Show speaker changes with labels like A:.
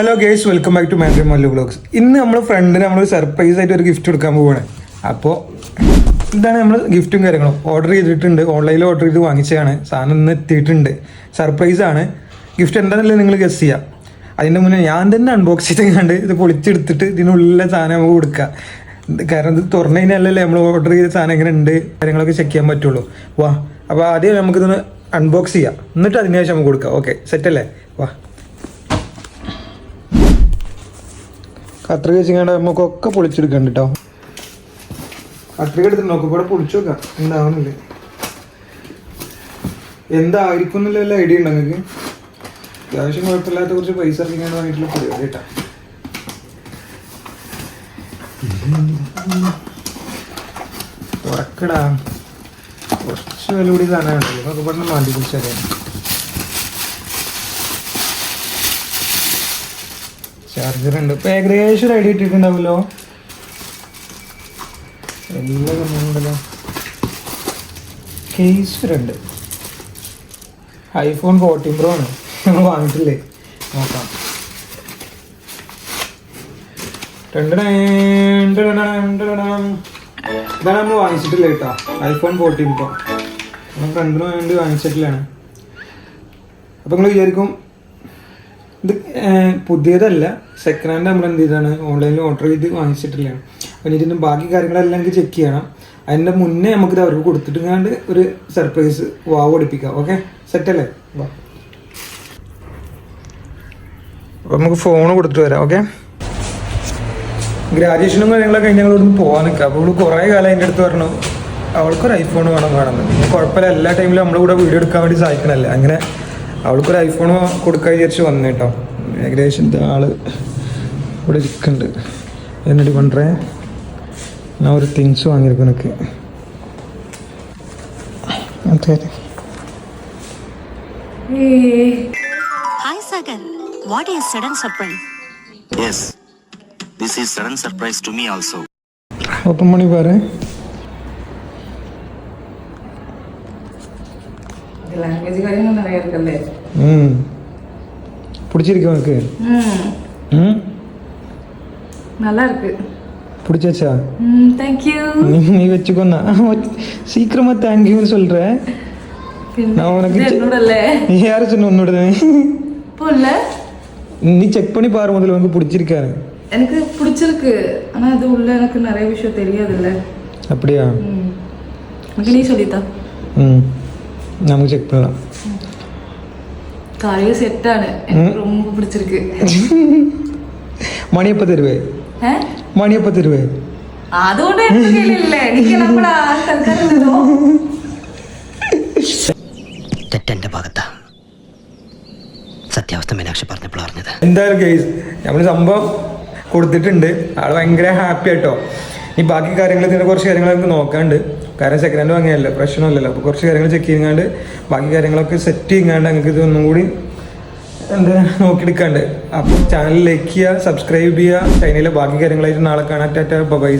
A: Hello guys welcome back to Mandri Mallu blogs ഇന്ന് നമ്മൾ ഫ്രണ്ടിന് നമ്മൾ സർപ്രൈസ് ആയിട്ട് ഒരു ഗിഫ്റ്റ് കൊടുക്കാൻ പോവാണ്. അപ്പോൾ ഇതാണ് നമ്മൾ ഗിഫ്റ്റും കാര്യങ്ങളും. ഓർഡർ ചെയ്തിട്ടുണ്ട്. ഓൺലൈനിൽ ഓർഡർ ചെയ്ത് വാങ്ങിച്ചതാണ്. സാധനം ഇന്ന് എത്തിയിട്ടുണ്ട്. സർപ്രൈസ് ആണ്. ഗിഫ്റ്റ് എന്താണെന്നല്ലേ നിങ്ങൾ ഗസ് ചെയ്യാം. അതിന്റെ മുന്നേ ഞാൻ തന്നെ അൺബോക്സ് ചെയ്ത് കണ്ട് ഇത് പൊളിച്ചെടുത്തിട്ട് ഇതിനുള്ള സാധനം നമുക്ക് കൊടുക്കുക കാരണം ഇത് തുറന്നു കഴിഞ്ഞാലല്ലേ നമ്മൾ ഓർഡർ ചെയ്ത സാധനം എങ്ങനെ ഉണ്ട് കാര്യങ്ങളൊക്കെ ചെക്ക് ചെയ്യാൻ പറ്റുള്ളൂ. വാ. അപ്പോൾ ആദ്യം നമുക്കിതൊന്ന് അൺബോക്സ് ചെയ്യാം. എന്നിട്ട് അതിന് ശേഷം നമുക്ക് കൊടുക്കാം. ഓക്കെ സെറ്റല്ലേ വാ. കത്രിക വെച്ചിങ്ങാണ്ട് നമുക്കൊക്കെ പൊളിച്ചെടുക്കണ്ട കേട്ടോ കത്രിക എടുത്ത് നോക്കും ഇവിടെ പൊളിച്ചു നോക്കാം എന്താവുന്നില്ലേ എന്തായിരിക്കും എന്നുള്ള ഐഡിയ ഉണ്ടോ നിങ്ങൾക്ക് അത്യാവശ്യം കുഴപ്പമില്ലാത്ത കുറച്ച് പൈസ ഇറങ്ങിയാണ് വാങ്ങിയിട്ടുള്ള പരിപാടി കേട്ടോ തുറക്കടാ കുറച്ച് വില കൂടി സാധനമുണ്ടല്ലോ നമുക്ക് പെട്ടെന്ന് മാറ്റി കുറിച്ചറിയാം ചാർജർ ഉണ്ട്. ഇപ്പൊ ഏകദേശം ഒരു ഐഡിയ ഇട്ടിട്ടുണ്ടാവുമല്ലോ. എല്ലാ കമ്പനിയുണ്ടല്ലോ കേസ് ഉണ്ട്. ഐഫോൺ ഫോർട്ടീൻ പ്രോ ആണ്. നമ്മൾ വാങ്ങിയിട്ടില്ലേ നോക്കാം. ടടടം. ഇതാണ് നമ്മൾ വാങ്ങിച്ചിട്ടില്ല കേട്ടോ. ഐഫോൺ ഫോർട്ടീൻ പ്രോ നമ്മൾ ഫ്രണ്ടിന് വേണ്ടി വാങ്ങിച്ചിട്ടില്ലാണ് അപ്പൊ നിങ്ങൾ വിചാരിക്കും ഇത് പുതിയതല്ല. സെക്കൻഡ് ഹാൻഡ് നമ്മൾ എന്ത് ചെയ്താണ്? ഓൺലൈനിൽ ഓർഡർ ചെയ്ത് വാങ്ങിച്ചിട്ടില്ല. അപ്പം ഇതിന്റെ ബാക്കി കാര്യങ്ങളെല്ലാം എനിക്ക് ചെക്ക് ചെയ്യണം. അതിന്റെ മുന്നേ നമുക്കിത് അവർക്ക് കൊടുത്തിട്ടുങ്ങാണ്ട് ഒരു സർപ്രൈസ് വാവ് പഠിപ്പിക്കാം. ഓക്കെ സെറ്റല്ലേ അപ്പം നമുക്ക് ഫോൺ കൊടുത്തിട്ട് വരാം. ഓക്കെ ഗ്രാജുവേഷനും കാര്യങ്ങളൊക്കെ കഴിഞ്ഞ് ഇവിടുന്ന് പോകാൻ നിൽക്കുക അപ്പോൾ ഇവിടെ കുറേ കാലം എന്റെ അടുത്ത് പറഞ്ഞു അവൾക്കൊരു ഐഫോൺ വേണം കാണുന്നത് കുഴപ്പമില്ല. എല്ലാ ടൈമിലും നമ്മുടെ കൂടെ വീഡിയോ എടുക്കാൻ വേണ്ടി സഹായിക്കണമല്ലേ അങ്ങനെ അവൾക്കൊരു ഐഫോൺ കൊടുക്കാൻ വിചാരിച്ച് വന്നു കേട്ടോ ഏകദേശം ഇത് ആള് ഇവിടെ ഇരിക്കുന്നുണ്ട് എന്നിട്ട് കൊണ്ടേ ഞാൻ ഒരു തിങ്സ് വാങ്ങിയിരിക്കും എനിക്ക് അതെ അതെ
B: Hi Sagar, what is sudden surprise?
C: Yes, this is sudden surprise to me also.
D: Open
A: money language பிடிச்சிருக்கு உனக்கு?
D: நல்லா இருக்கு.
A: பிடிச்சாச்சா?
D: ம் தேங்க்யூ
A: நீ வச்சுக்கோ நான் சீக்கிரமாக தேங்க்யூன்னு சொல்கிறேன் நான் உனக்கு நீ யாரும் சொன்ன உன்னோட நீ செக் பண்ணி பாரு முதல்ல உனக்கு பிடிச்சிருக்காரு
D: எனக்கு பிடிச்சிருக்கு. ஆனா அது உள்ள எனக்கு நிறைய விஷயம் தெரியாது இல்ல
A: அப்படியா
D: நீ சொல்லித்தான்
A: ம். നമുക്ക് ചെക്ക് பண்ணலாம்
C: മണിയപ്പ തരുവേ? മണിയപ്പ തരുവേ?
A: എന്തായാലും കേസ് നമ്മൾ സംഭവം കൊടുത്തിട്ടുണ്ട്. ആൾ ഭയങ്കര ഹാപ്പി ആട്ടോ. ഇനി ബാക്കി കാര്യങ്ങൾ കുറച്ച് കാര്യങ്ങളൊക്കെ നോക്കാണ്ട് കാരണം സെക്കൻഡ് ഹാൻഡ് വാങ്ങിയല്ലോ പ്രശ്നമല്ലല്ലോ. അപ്പോൾ കുറച്ച് കാര്യങ്ങൾ ചെക്ക് ചെയ്യങ്ങാണ്ട് ബാക്കി കാര്യങ്ങളൊക്കെ സെറ്റ് ചെയ്യാണ്ട് ഞങ്ങൾക്ക് ഇതൊന്നും കൂടി എന്താ നോക്കിയെടുക്കാണ്ട്. അപ്പോൾ ചാനൽ ലൈക്ക് ചെയ്യുക സബ്സ്ക്രൈബ് ചെയ്യുക ചൈനയിലെ ബാക്കി കാര്യങ്ങളായിട്ട് നാളെ കാണാൻ ടാറ്റ ബൈ